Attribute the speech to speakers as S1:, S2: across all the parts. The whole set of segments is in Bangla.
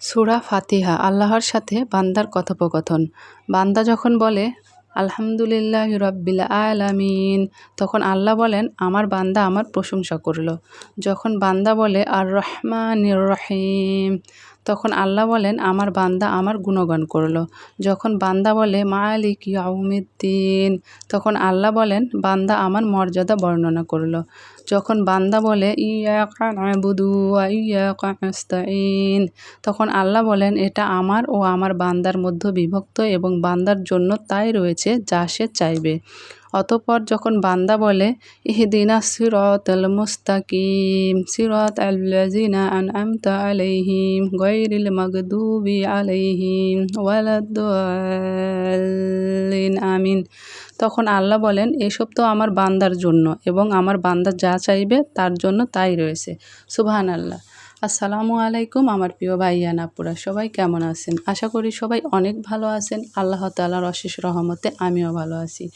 S1: সুরা ফাতিহা, আল্লাহর সাথে বান্দার কথোপকথন। বান্দা যখন বলে, আলহামদুলিল্লাহ রব্বিল আলামিন তখন আল্লাহ বলেন, আমার বান্দা আমার প্রশংসা করল। যখন বান্দা বলে, আর রহমান রহিম তখন আল্লাহ বলেন, আমার বান্দা আমার গুণগান করল। যখন বান্দা বলে, মালিক ইয়াউমিদ্দিন, তখন আল্লাহ বলেন, বান্দা আমার মর্যাদা বর্ণনা করল। যখন বান্দা বলে, ইয়াকা নাবুদু ইয়াকা নাস্তাইন তখন আল্লাহ বলেন, এটা আমার ও আমার বান্দার মধ্যে বিভক্ত এবং বান্দার জন্য তাই রয়েছে যা সে চাইবে। অতপর যখন বান্দা বলে, ইহদিনা সিরত আল মুস্তাকিম সিরত আল্লাজিনা আনআমতা আলাইহিম গায়রিল মাগদুবি আলাইহিম ওয়ালাদ্দাল্লিন, আমিন। তখন আল্লাহ বলেন, এসব তো আমার বান্দার জন্য এবং আমার বান্দা যা চাইবে তার জন্য তাই রয়েছে। সুবহান আল্লাহ আসসালামু আলাইকুম আমার প্রিয় ভাইয়ান আপুরা, সবাই কেমন আছেন? আশা করি সবাই অনেক ভালো আছেন। আল্লাহ তালার অশেষ রহমতে আমিও ভালো আছি।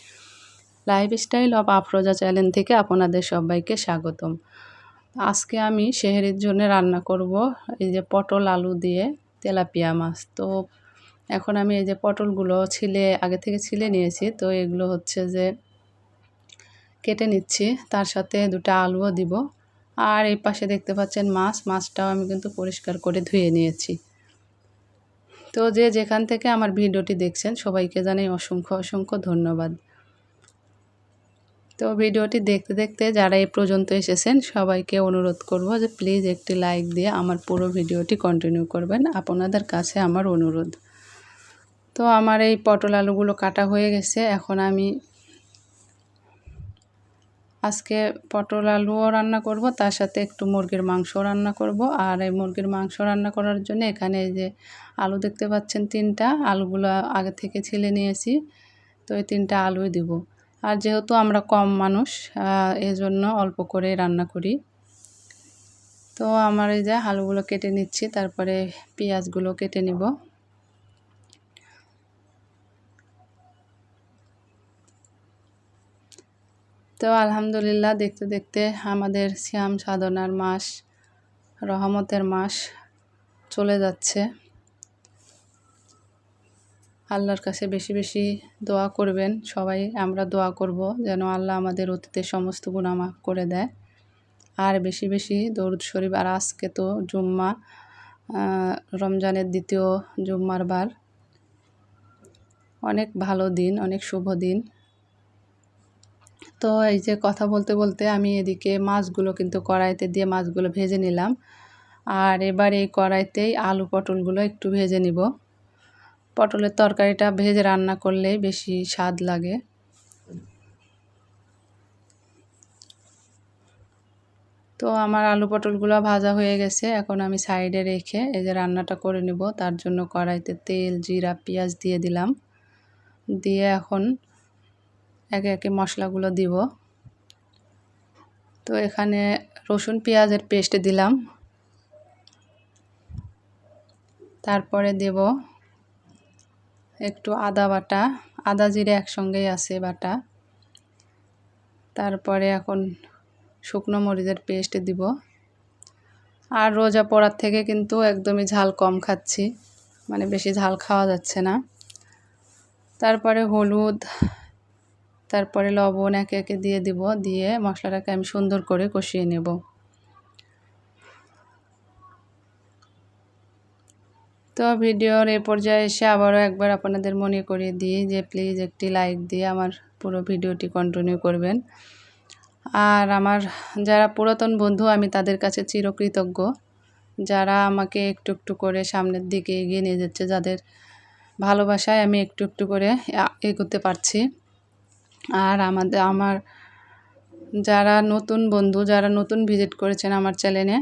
S1: লাইফস্টাইল অফ আফরোজা চ্যানেল থেকে আপনাদের সবাইকে স্বাগতম। আজকে আমি শেহরির জন্য রান্না করব এই যে পটল আলু দিয়ে তেলাপিয়া মাছ। তো এখন আমি এই যে পটলগুলো ছিলে, আগে থেকে ছিলে নিয়েছি, তো এগুলো হচ্ছে যে কেটে নিচ্ছি, তার সাথে দুটো আলুও দিব। আর এই পাশে দেখতে পাচ্ছেন মাছ, মাছটাও আমি কিন্তু পরিষ্কার করে ধুয়ে নিয়েছি। তো যে যেখান থেকে আমার ভিডিওটি দেখছেন, সবাইকে জানাই অসংখ্য অসংখ্য ধন্যবাদ। তো ভিডিওটি দেখতে দেখতে যারা এই পর্যন্ত এসেছেন, সবাইকে অনুরোধ করব যে প্লিজ একটি লাইক দিয়ে আমার পুরো ভিডিওটি কন্টিনিউ করবেন। আপনাদের কাছে আমার অনুরোধ। তো আমার এই পটল আলুগুলো কাটা হয়ে গেছে। এখন আমি আজকে পটল আলুও রান্না করব, তার সাথে একটু মুরগির মাংস রান্না করব। আর এই মুরগির মাংস রান্না করার জন্য এখানে যে আলু দেখতে পাচ্ছেন তিনটা, আলুগুলো আগে থেকে ছিলে নিয়েছি, তো এই তিনটা আলুই দিব। আর যেহেতু আমরা কম মানুষ এজন্য অল্প করে রান্না করি। তো আমার এই যে আলুগুলো কেটে নিচ্ছি, তারপরে পেঁয়াজগুলো কেটে নিব। তো আলহামদুলিল্লাহ দেখতে দেখতে আমাদের শ্যাম সাধনার মাস, রহমতের মাস চলে যাচ্ছে। আল্লাহর কাছে বেশি বেশি দোয়া করবেন। সবাই আমরা দোয়া করব যেন আল্লাহ আমাদের অতীতের সমস্ত গুণা মাফ করে দেয়। আর বেশি বেশি দৌড় শরীফ আর আজকে তো জুম্মা রমজানের দ্বিতীয় জুম্মার বার। অনেক ভালো দিন, অনেক শুভ দিন। তো এই যে কথা বলতে বলতে আমি এদিকে মাছগুলো কিন্তু কড়াইতে দিয়ে মাছগুলো ভেজে নিলাম। আর এবার এই কড়াইতেই আলু পটলগুলো একটু ভেজে নিব। পটলের তরকারিটা ভেজে রান্না করলেই বেশি স্বাদ লাগে। তো আমার আলু পটলগুলো ভাজা হয়ে গেছে। এখন আমি সাইডে রেখে এই যে রান্নাটা করে নিব। তার জন্য কড়াইতে তেল, জিরা, পেঁয়াজ দিয়ে দিলাম। দিয়ে এখন একে একে মশলাগুলো দিব। তো এখানে রসুন, পেঁয়াজের পেস্ট দিলাম। তারপরে দেব একটু আদা বাটা, আদা জিরে একসঙ্গেই আছে বাটা। তারপরে এখন শুকনো মরিচের পেস্ট দিব। আর রোজা পড়ার থেকে কিন্তু একদমই ঝাল কম খাচ্ছি মানে বেশি ঝাল খাওয়া যাচ্ছে না। তারপরে হলুদ, তারপরে লবণ একে একে দিয়ে দিব, দিয়ে মশলাটাকে আমি সুন্দর করে কষিয়ে নেব। তো ভিডিওর এ পর্যায়ে এসে আবারও একবার আপনাদের মনে করিয়ে দিই যে প্লিজ একটি লাইক দিয়ে আমার পুরো ভিডিওটি কন্টিনিউ করবেন। আর আমার যারা পুরাতন বন্ধু, আমি তাদের কাছে চিরকৃতজ্ঞ। যারা আমাকে একটু একটু করে সামনের দিকে এগিয়ে নিয়ে যাচ্ছে, যাদের ভালোবাসায় আমি একটু একটু করে এগোতে পারছি। আর আমাদের আমার যারা নতুন বন্ধু, যারা নতুন ভিজিট করেছেন আমার চ্যানেলে,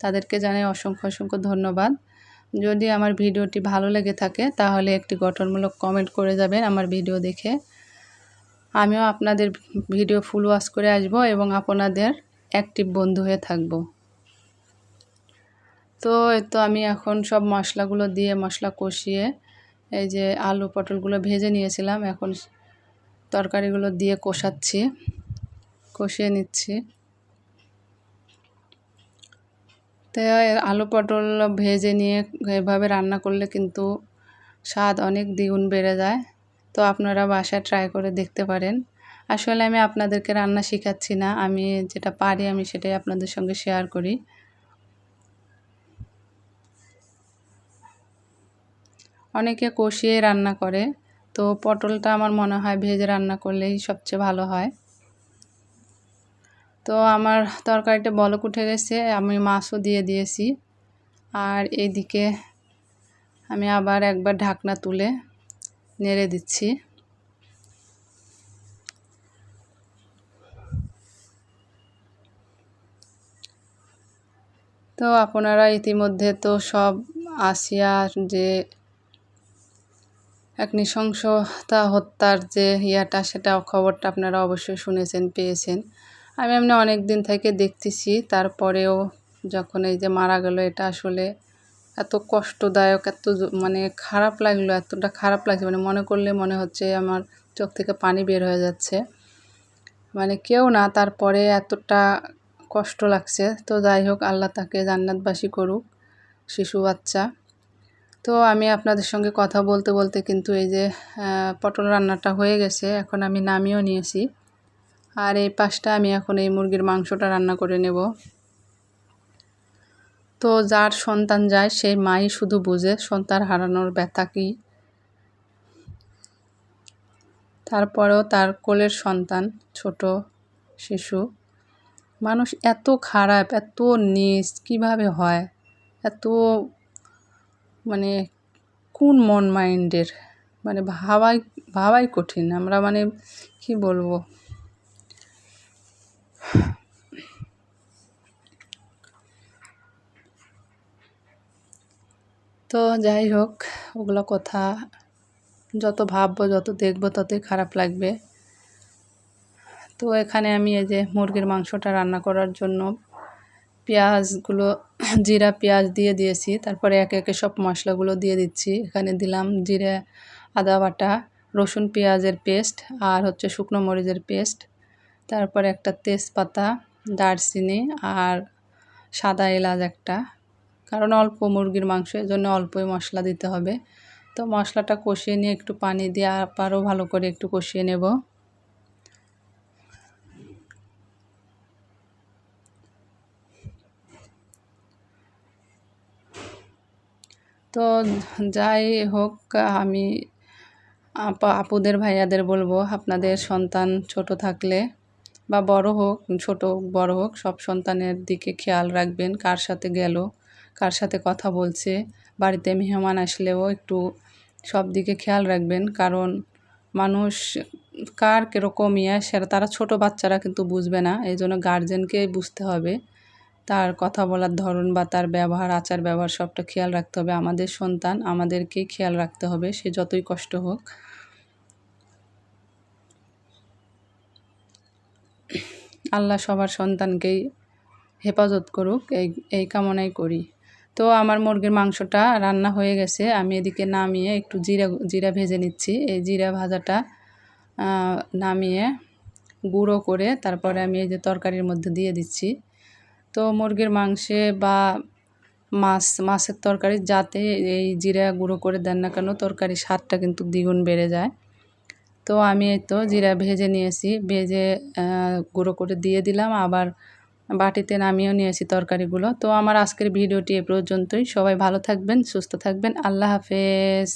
S1: তাদেরকে জানাই অসংখ্য অসংখ্য ধন্যবাদ। যদি আমার ভিডিওটি ভালো লেগে থাকে, তাহলে একটি গঠনমূলক কমেন্ট করে যাবেন আমার ভিডিও দেখে। আমিও আপনাদের ভিডিও ফুল ওয়াশ করে আসব এবং আপনাদের অ্যাক্টিভ বন্ধু হয়ে থাকব। তো তো আমি এখন সব মশলাগুলো দিয়ে মশলা কষিয়ে এই যে আলু পটলগুলো ভেজে নিয়েছিলাম, এখন তরকারিগুলো দিয়ে কষাচ্ছি, কষিয়ে নিচ্ছি। তো আলু পটল ভেজে নিয়ে এভাবে রান্না করলে কিন্তু স্বাদ অনেক দ্বিগুণ বেড়ে যায়। তো আপনারা বাসায় ট্রাই করে দেখতে পারেন। আসলে আমি আপনাদেরকে রান্না শেখাচ্ছি না, আমি যেটা পারি আমি সেটাই আপনাদের সঙ্গে শেয়ার করি। অনেকে কষিয়ে রান্না করে, তো পটলটা আমার মনে হয় ভেজে রান্না করলেই সবচেয়ে ভালো হয়। তো আমার তরকারিটা বলক উঠে গেছে, আমি মাছও দিয়ে দিয়েছি। আর এদিকে আমি আবার একবার ঢাকনা তুলে নেড়ে দিচ্ছি। তো আপনারা ইতিমধ্যে তো সব আসিয়ার যে এক নৃশংসতা হত্যার যে ইয়াটা, সেটা খবরটা আপনারা অবশ্যই শুনেছেন, পেয়েছেন। আমি এমনি অনেক দিন থেকে দেখতেছি, তারপরেও যখন এই যে মারা গেল, এটা আসলে এত কষ্টদায়ক, এত মানে খারাপ লাগল, এতটা খারাপ লাগছে মানে মনে করলে মনে হচ্ছে আমার চোখ থেকে পানি বের হয়ে যাচ্ছে। মানে কেউ না, তারপরে এতটা কষ্ট লাগছে। তো যাই হোক, আল্লাহ তাকে জান্নাতবাসী করুক, শিশু বাচ্চা। তো আমি আপনাদের সঙ্গে কথা বলতে বলতে কিন্তু এই যে পটল রান্নাটা হয়ে গেছে, এখন আমি নামিয়েও নিয়েছি। আর এই পাশটা আমি এখন এই মুরগির মাংসটা রান্না করে নেব। তো যার সন্তান যায় সেই মাই শুধু বুঝে সন্তান হারানোর ব্যথা কী। তারপরেও তার কোলের সন্তান, ছোট শিশু। মানুষ এত খারাপ, এত নিচ কীভাবে হয়? এত মানে কোন মন মাইন্ডের মানে ভাবাই ভাবাই কঠিন। আমরা মানে কি বলব? তো যাই হোক, ওগুলো কথা যত ভাববো, যত দেখব, ততই খারাপ লাগবে। তো এখানে আমি এই যে মুরগির মাংসটা রান্না করার জন্য পেঁয়াজগুলো, জিরা, পেঁয়াজ দিয়ে দিয়েছি। তারপরে একে একে সব মশলাগুলো দিয়ে দিচ্ছি। এখানে দিলাম জিরে, আদা বাটা, রসুন পেঁয়াজের পেস্ট আর হচ্ছে শুকনো মরিচের পেস্ট। তারপরে একটা তেজপাতা, দারচিনি আর সাদা এলাচ একটা। কারণ অল্প মুরগির মাংস এর জন্য অল্পই মশলা দিতে হবে। তো মশলাটা কষিয়ে নিয়ে একটু পানি দিয়ে আবারও ভালো করে একটু কষিয়ে নেব। তো যাই হোক, আমি আপা, আপুদের, ভাইয়াদের বলব, আপনাদের সন্তান ছোট থাকলে বা বড় হোক, ছোট বড় হোক, সব সন্তানের দিকে খেয়াল রাখবেন কার সাথে গেল, কার সাথে কথা বলছে। বাড়িতে মেহমান আসলেও একটু সব দিকে খেয়াল রাখবেন কারণ মানুষ কার কীরকম ইয়ে সেটা তারা ছোট বাচ্চারা কিন্তু বুঝবে না। এই জন্য গার্জেনকে বুঝতে হবে। তার কথা বলার ধরন বা তার ব্যবহার, আচার, ব্যবহার সবটা খেয়াল রাখতে হবে। আমাদের সন্তান আমাদেরকেই খেয়াল রাখতে হবে, সে যতই কষ্ট হোক। আল্লাহ সবার সন্তানকেই হেফাজত করুক, এই এই কামনাই করি। তো আমার মুরগির মাংসটা রান্না হয়ে গেছে, আমি এদিকে নামিয়ে একটু জিরা জিরা ভেজে নিচ্ছি। এই জিরা ভাজাটা নামিয়ে গুঁড়ো করে তারপরে আমি এই যে তরকারির মধ্যে দিয়ে দিচ্ছি। তো মুরগির মাংসে বা মাছ, মাছের তরকারি যাতে এই জিরা গুঁড়ো করে দেন না কেন তরকারি স্বাদটা কিন্তু দ্বিগুণ বেড়ে যায়। তো আমি এই তো জিরা ভেজে নিয়েছি, ভেজে গুঁড়ো করে দিয়ে দিলাম। আবার বাটিতে নামিয়েও নিয়েছি তরকারিগুলো। তো আমার আজকের ভিডিওটি এ পর্যন্তই। সবাই ভালো থাকবেন, সুস্থ থাকবেন। আল্লাহ হাফেজ।